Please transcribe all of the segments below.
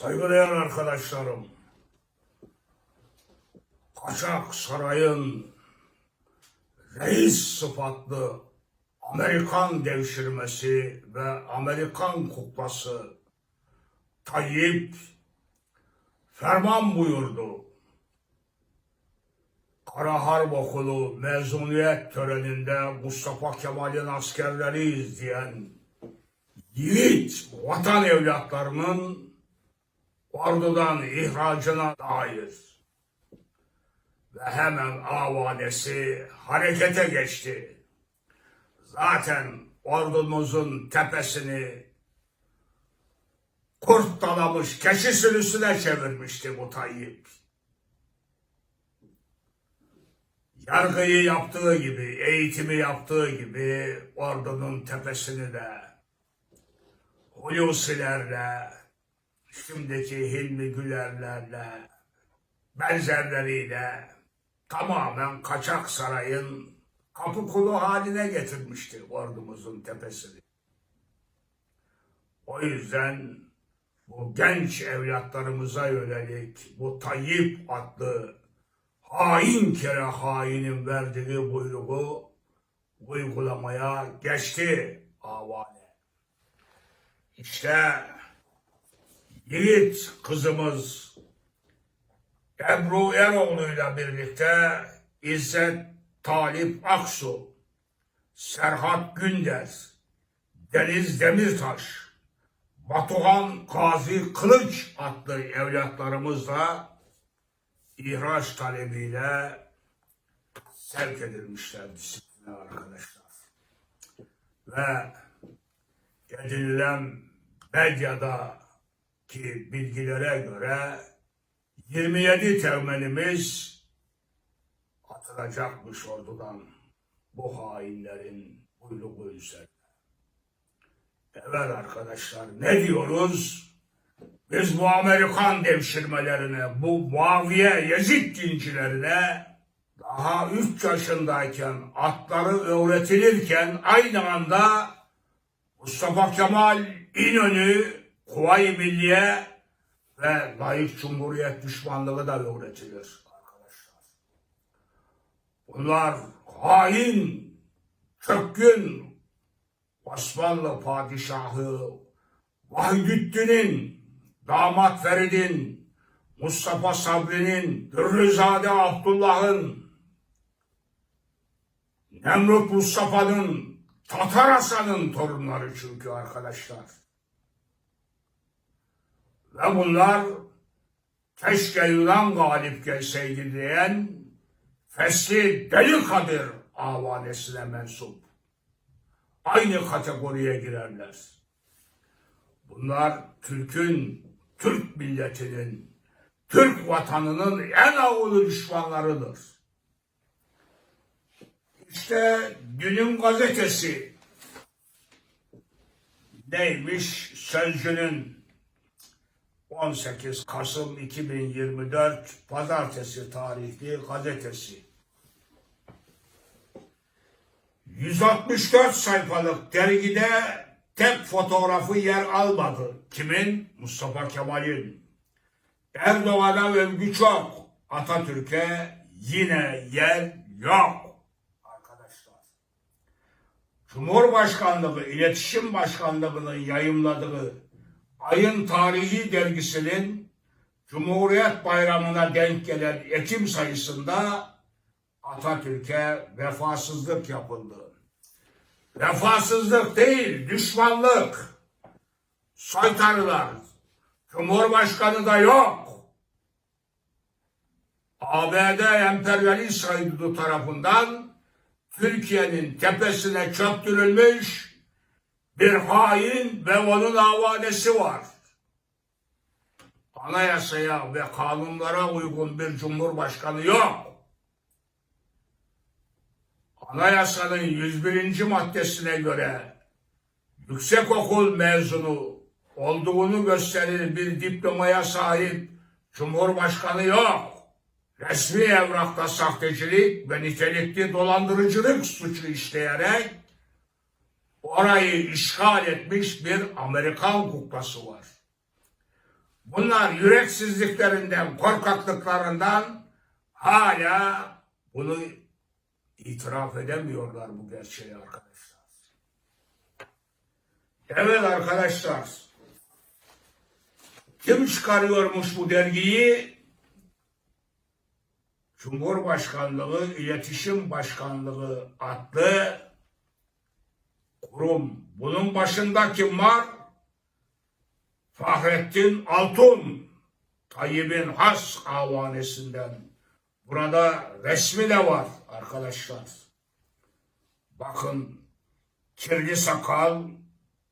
Saygıdeğer arkadaşlarım, Kaçak Saray'ın reis sıfatlı Amerikan devşirmesi ve Amerikan kuklası Tayyip ferman buyurdu. Kara Harp Okulu mezuniyet töreninde Mustafa Kemal'in askerleri izleyen yiğit vatan evlatlarının ordudan ihracına dair ve hemen avanesi harekete geçti. Zaten ordumuzun tepesini kurt dalamış keçi sürüsüne çevirmişti bu Tayyip. Yargıyı yaptığı gibi, eğitimi yaptığı gibi ordunun tepesini de Hulusilerle, şimdiki Hilmi Gülerlerle, benzerleriyle tamamen kaçak sarayın kapı kulu haline getirmişti ordumuzun tepesini. O yüzden bu genç evlatlarımıza yönelik bu Tayyip adlı hain kere hainin verdiği buyruğu uygulamaya geçti avale. İşte yiğit kızımız Ebru Eroğlu'yla birlikte İzzet Talip Aksu, Serhat Günder, Deniz Demirtaş, Batuhan Gazi Kılıç adlı evlatlarımızla ihraç talebiyle sevk edilmişler disipline arkadaşlar. Ve edinilen medyadaki bilgilere göre 27 teğmenimiz atılacakmış ordudan bu hainlerin buyruğu üzerine. Evet arkadaşlar ne diyoruz? Biz bu Amerikan devşirmelerine, bu Muaviye Yezid dincilerine daha 3 yaşındayken atları öğretilirken aynı anda Mustafa Kemal İnönü, Kuvayi Milliye ve layık cumhuriyet düşmanlığı da öğretilir arkadaşlar. Bunlar hain, çökkün Osmanlı padişahı Vahidüddin'in, damat Ferid'in, Mustafa Sabri'nin, Dürrüzade Abdullah'ın, Nemrut Mustafa'nın, Tatar Hasan'ın torunları çünkü arkadaşlar. Ve bunlar keşke Yunan galip gelseydi diyen Fesli Deli Kadir avanesine mensup. Aynı kategoriye girerler. Bunlar Türk'ün, Türk milletinin, Türk vatanının en ağır düşmanlarıdır. İşte günün gazetesi neymiş? Sözcünün 18 Kasım 2024 Pazartesi tarihli gazetesi. 164 sayfalık dergide tek fotoğrafı yer almadı. Kimin? Mustafa Kemal'in. Erdoğan'a övgü çok. Atatürk'e yine yer yok. Arkadaşlar. Cumhurbaşkanlığı İletişim Başkanlığı'nın yayımladığı Ayın Tarihi dergisinin Cumhuriyet Bayramı'na denk gelen Ekim sayısında Atatürk'e vefasızlık yapıldı. Vefasızlık değil, düşmanlık. Soytarılar. Cumhurbaşkanı da yok. ABD emperyalist saydığı tarafından Türkiye'nin tepesine çöktürülmüş bir hain ve onun avanesi var. Anayasaya ve kanunlara uygun bir cumhurbaşkanı yok. Anayasanın 101. maddesine göre yüksekokul mezunu olduğunu gösterir bir diplomaya sahip cumhurbaşkanı yok. Resmi evrakta sahtecilik ve nitelikli dolandırıcılık suçu işleyerek orayı işgal etmiş bir Amerikan kuklası var. Bunlar yüreksizliklerinden, korkaklıklarından hala bunu itiraf edemiyorlar bu gerçeği arkadaşlar. Evet arkadaşlar. Kim çıkarıyormuş bu dergiyi? Cumhurbaşkanlığı İletişim Başkanlığı adlı kurum. Bunun başında kim var? Fahrettin Altun. Tayyip'in has avanesinden. Burada resmi de var arkadaşlar. Bakın kirli sakal,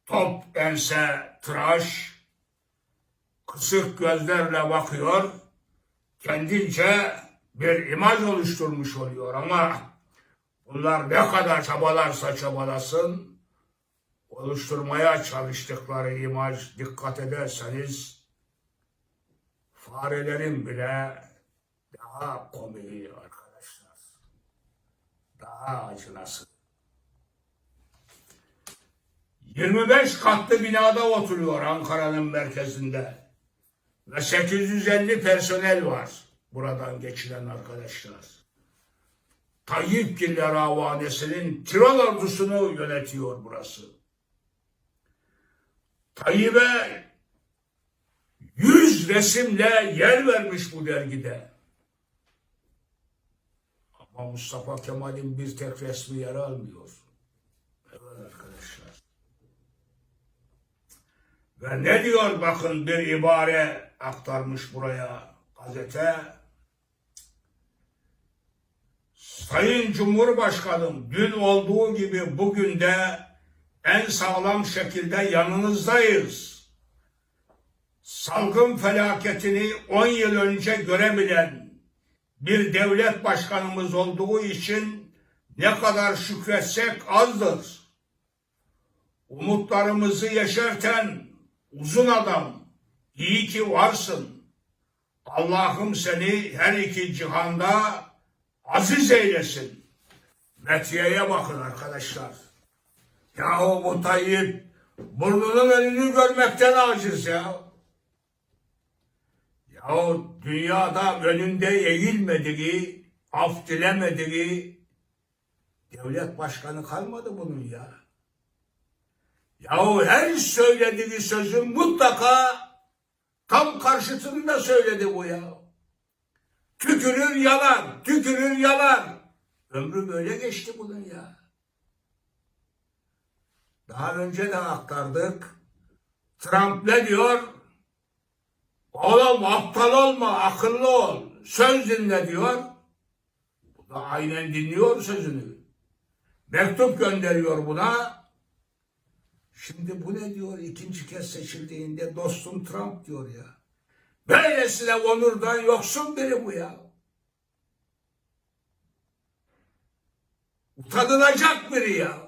top ense tıraş, kısık gözlerle bakıyor, kendince bir imaj oluşturmuş oluyor ama bunlar ne kadar çabalarsa çabalasın, oluşturmaya çalıştıkları imaj dikkat ederseniz farelerin bile daha komiği arkadaşlar. Daha acınası. 25 katlı binada oturuyor Ankara'nın merkezinde. Ve 850 personel var buradan geçilen arkadaşlar. Tayyip Giller Havanesi'nin Tirol ordusunu yönetiyor burası. Tayyip'e 100 resimle yer vermiş bu dergide. Ama Mustafa Kemal'in bir tek resmi yer almıyor. Evet arkadaşlar. Ve ne diyor bakın bir ibare aktarmış buraya gazete. Sayın Cumhurbaşkanım dün olduğu gibi bugün de en sağlam şekilde yanınızdayız. Salgın felaketini 10 yıl önce görebilen bir devlet başkanımız olduğu için ne kadar şükretsek azdır. Umutlarımızı yeşerten uzun adam, iyi ki varsın. Allah'ım seni her iki cihanda aziz eylesin. Metiye'ye bakın arkadaşlar. Yahu bu Tayyip burnunun önünü görmekten aciz ya. Yahu dünyada önünde eğilmediği, af dilemediği devlet başkanı kalmadı bunun ya. Yahu her söylediği sözün mutlaka tam karşıtını da söyledi bu ya. Tükürür yalan, tükürür yalan. Ömrü böyle geçti bunun ya. Daha önce de aktardık. Trump ne diyor? Oğlum aptal olma, akıllı ol. Söz dinle diyor. Bu da aynen dinliyor sözünü. Mektup gönderiyor buna. Şimdi bu ne diyor ikinci kez seçildiğinde dostum Trump diyor ya. Böylesine onurdan yoksun biri bu ya. Utanılacak biri ya.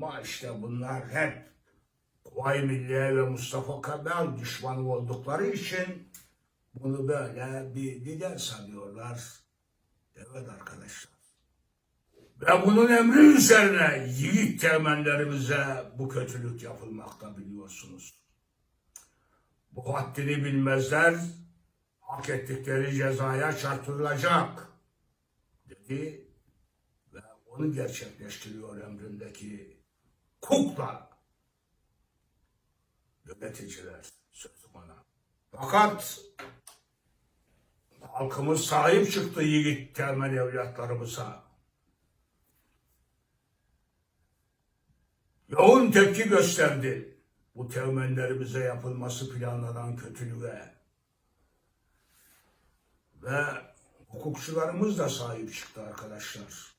Ama işte bunlar hep Kuvayi Milliye ve Mustafa Kemal düşmanı oldukları için bunu böyle bir lider sanıyorlar. Evet arkadaşlar. Ve bunun emri üzerine yiğit temenlerimize bu kötülük yapılmakta biliyorsunuz. Bu haddini bilmezler, hak ettikleri cezaya çarptırılacak dedi ve onu gerçekleştiriyor emrindeki kukla yöneticiler sözü bana. Fakat halkımız sahip çıktı yiğit temel evlatlarımıza. Yoğun tepki gösterdi bu temenlerimize yapılması planlanan kötülüğe. Ve hukukçularımız da sahip çıktı arkadaşlar.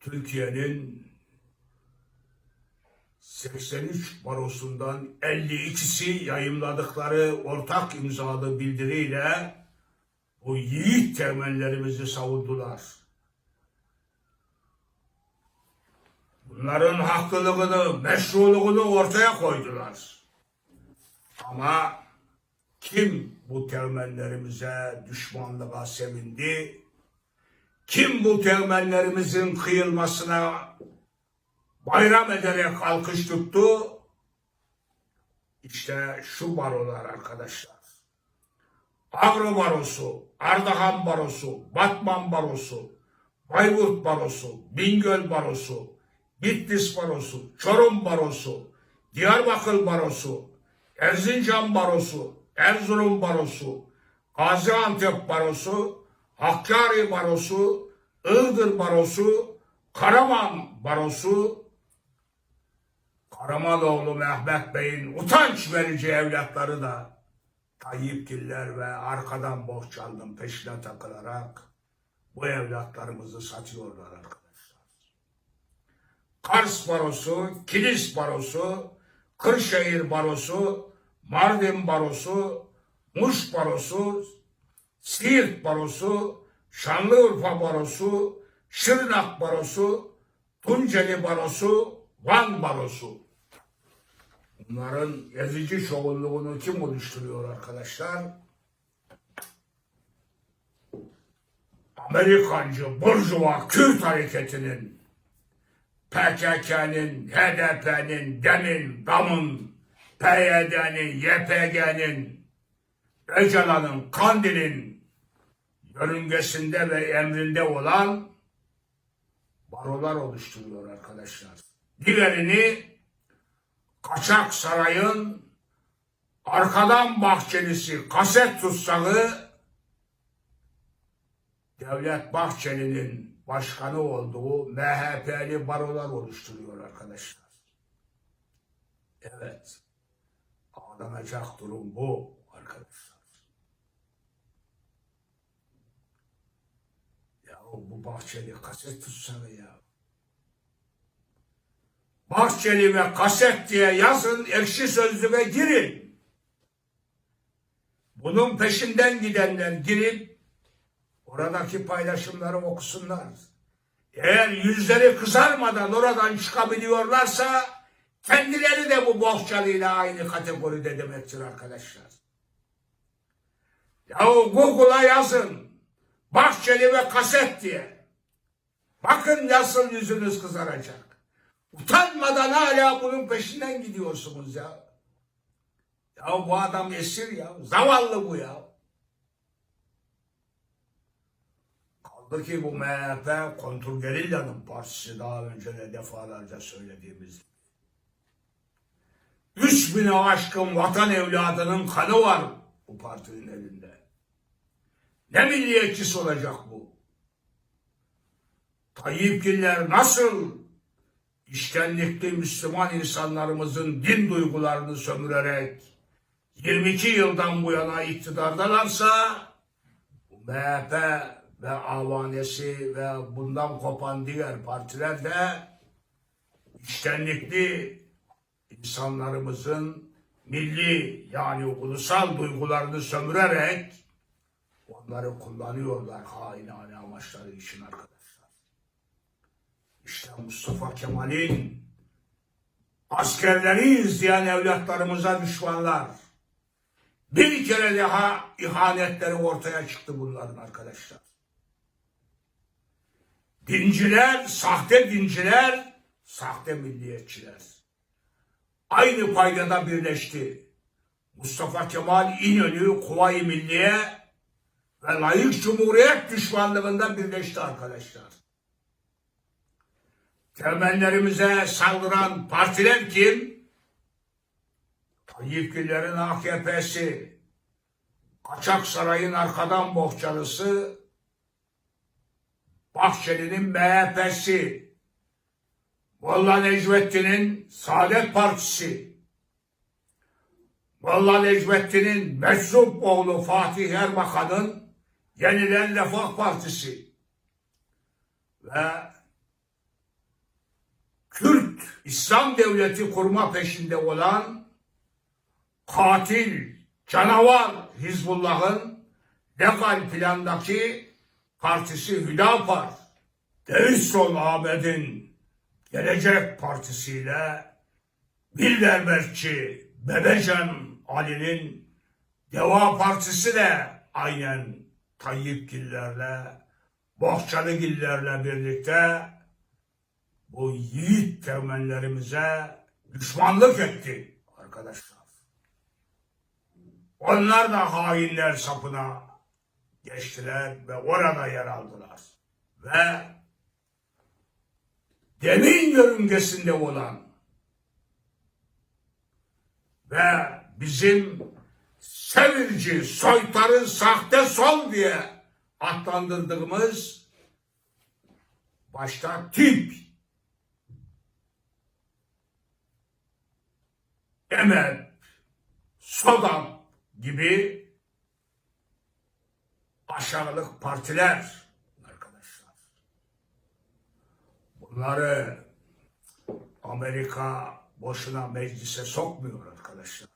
Türkiye'nin 83 barosundan 52'si yayımladıkları ortak imzalı bildiriyle bu yiğit temellerimizi savundular. Bunların haklılığını, meşruluğunu ortaya koydular. Ama kim bu temellerimize düşmanlığa sevindi? Kim bu temellerimizin kıyılmasına bayram ederek alkış tuttu. işte şu barolar arkadaşlar. Agro Barosu, Ardahan Barosu, Batman Barosu, Bayburt Barosu, Bingöl Barosu, Bitlis Barosu, Çorum Barosu, Diyarbakır Barosu, Erzincan Barosu, Erzurum Barosu, Gaziantep Barosu, Hakkari Barosu, Iğdır Barosu, Karaman Barosu, Karamanoğlu Mehmet Bey'in utanç verici evlatları da Tayyipgiller ve arkadan borç aldım peşine takılarak bu evlatlarımızı satıyorlar arkadaşlar. Kars Barosu, Kilis Barosu, Kırşehir Barosu, Mardin Barosu, Muş Barosu, Siirt Barosu, Şanlıurfa Barosu, Şırnak Barosu, Tunceli Barosu, Van Barosu. Bunların ezici çoğunluğunu kim oluşturuyor arkadaşlar? Amerikancı Burjuva Kürt hareketinin, PKK'nın, HDP'nin, DEM'in, DAM'ın, PYD'nin, YPG'nin, Öcalan'ın, Kandil'in yörüngesinde ve emrinde olan barolar oluşturuyor arkadaşlar. Diğerini Kaçak Saray'ın arkadan bahçelisi kaset tutsağı Devlet Bahçeli'nin başkanı olduğu MHP'li barolar oluşturuyor arkadaşlar. Evet. Ağlanacak durum bu arkadaşlar. Ya bu Bahçeli kaset tutsağı ya. Bahçeli ve kaset diye yazın ekşi sözlüğe girin. Bunun peşinden gidenler girip oradaki paylaşımları okusunlar. Eğer yüzleri kızarmadan oradan çıkabiliyorlarsa kendileri de bu bohçalıyla aynı kategoride demektir arkadaşlar. Yahu Google'a yazın. Bahçeli ve kaset diye. Bakın nasıl yüzünüz kızaracak. Utanmadan hala bunun peşinden gidiyorsunuz ya. Ya bu adam esir ya. Zavallı bu ya. Kaldı ki bu MHP kontrgerilla'nın partisi daha önce de defalarca söylediğimiz gibi. Üç bine aşkın vatan evladının kanı var bu partinin elinde. Ne milliyetçisi olacak bu? Tayyipgiller nasıl işkenlikli Müslüman insanlarımızın din duygularını sömürerek 22 yıldan bu yana iktidardalarsa MHP ve avanesi ve bundan kopan diğer partiler de işkenlikli insanlarımızın milli yani ulusal duygularını sömürerek onları kullanıyorlar hainane amaçları için arkadaşlar. İşte Mustafa Kemal'in askerleri izleyen evlatlarımıza düşmanlar. Bir kere daha ihanetleri ortaya çıktı bunların arkadaşlar. Dinciler, sahte dinciler, sahte milliyetçiler. Aynı paydada birleşti. Mustafa Kemal İnönü Kuvayi Milliye ve layık cumhuriyet düşmanlığında birleşti arkadaşlar. Temellerimize saldıran partiler kim? Tayyipgillerin AKP'si, Kaçak Saray'ın arkadan bohçalısı, Bahçeli'nin MHP'si, Molla Necmettin'in Saadet Partisi, Molla Necmettin'in meczup oğlu Fatih Erbakan'ın Yenilen Refah Partisi ve İslam Devleti kurma peşinde olan katil, canavar Hizbullah'ın legal plandaki partisi Hüdapar, Devistrol Ahmet'in Gelecek Partisi'yle Bilderbergçi Bebecan Ali'nin Deva Partisi de aynen Tayyipgillerle, Bohçalıgillerle birlikte bu yiğit temellerimize düşmanlık etti arkadaşlar. Onlar da hainler sapına geçtiler ve orada yer aldılar. Ve demin yörüngesinde olan ve bizim sevilci, soytarı, sahte sol diye adlandırdığımız başta tip, emel, sodam gibi aşağılık partiler arkadaşlar. Bunları Amerika boşuna meclise sokmuyor arkadaşlar.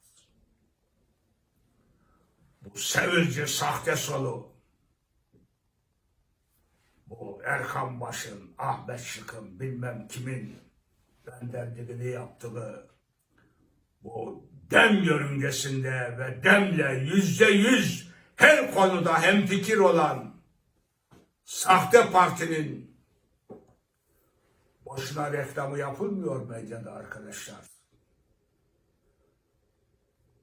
Bu sevilci sahte solu, bu Erkan Baş'ın, Ahmet Şık'ın, bilmem kimin benden dediğini yaptığı bu dem yörüngesinde ve demle yüzde yüz her konuda hemfikir olan sahte partinin boşuna reklamı yapılmıyor medyada arkadaşlar.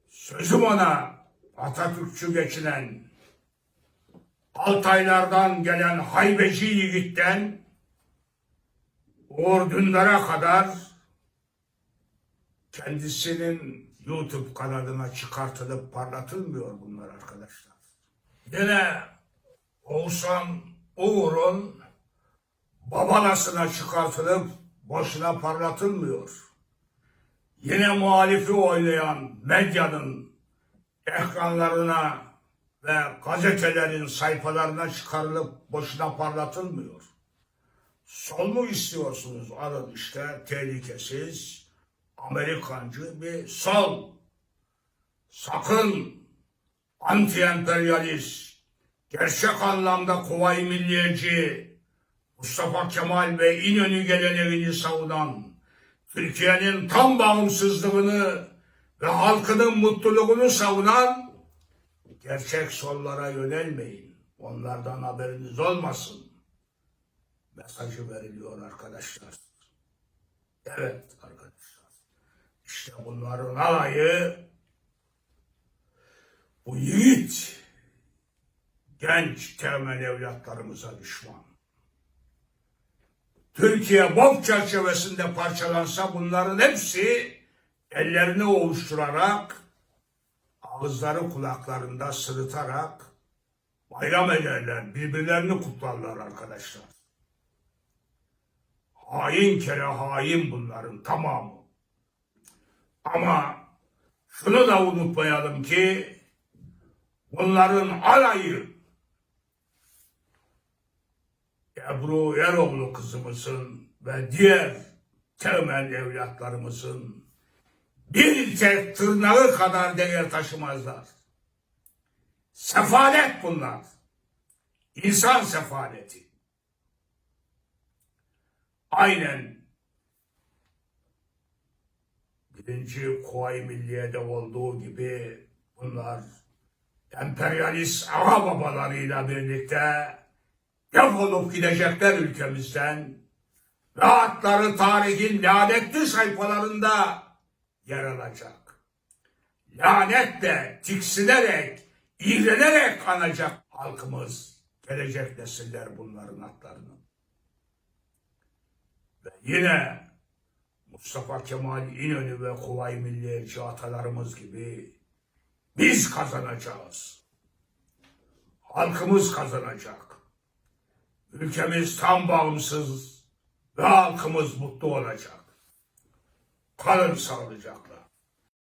Sözüm ona Atatürkçü geçinen Altaylardan gelen haybeci yiğitten Uğur kadar kendisinin YouTube kanalına çıkartılıp parlatılmıyor bunlar arkadaşlar. Yine Oğuzhan Uğur'un babalasına çıkartılıp boşuna parlatılmıyor. Yine muhalifi oynayan medyanın ekranlarına ve gazetelerin sayfalarına çıkarılıp boşuna parlatılmıyor. Sol mu istiyorsunuz? Alın işte tehlikesiz, Amerikancı bir sol. Sakın anti-emperyalist, gerçek anlamda kuvayi milliyeci, Mustafa Kemal ve İnönü geleneğini savunan, Türkiye'nin tam bağımsızlığını ve halkının mutluluğunu savunan gerçek sollara yönelmeyin. Onlardan haberiniz olmasın. Mesajı veriliyor arkadaşlar. Evet arkadaşlar. İşte bunların alayı bu yiğit genç temel evlatlarımıza düşman. Türkiye BOP çerçevesinde parçalansa bunların hepsi ellerini ovuşturarak, ağızları kulaklarında sırıtarak bayram ederler, birbirlerini kutlarlar arkadaşlar. Hain kere hain bunların tamamı. Ama şunu da unutmayalım ki bunların alayı Ebru Eroğlu kızımızın ve diğer temel evlatlarımızın bir tek tırnağı kadar değer taşımazlar. Sefalet bunlar. İnsan sefaleti. Aynen birinci Kuvayi Milliye'de olduğu gibi bunlar emperyalist ağa babalarıyla birlikte defolup gidecekler ülkemizden ve adları tarihin lanetli sayfalarında yer alacak. Lanetle tiksinerek, iğrenerek anacak halkımız, gelecek nesiller bunların adlarını. Ve yine Mustafa Kemal İnönü ve Kuvayi Milliyetçi atalarımız gibi biz kazanacağız. Halkımız kazanacak. Ülkemiz tam bağımsız ve halkımız mutlu olacak. Kalın sağlıcakla.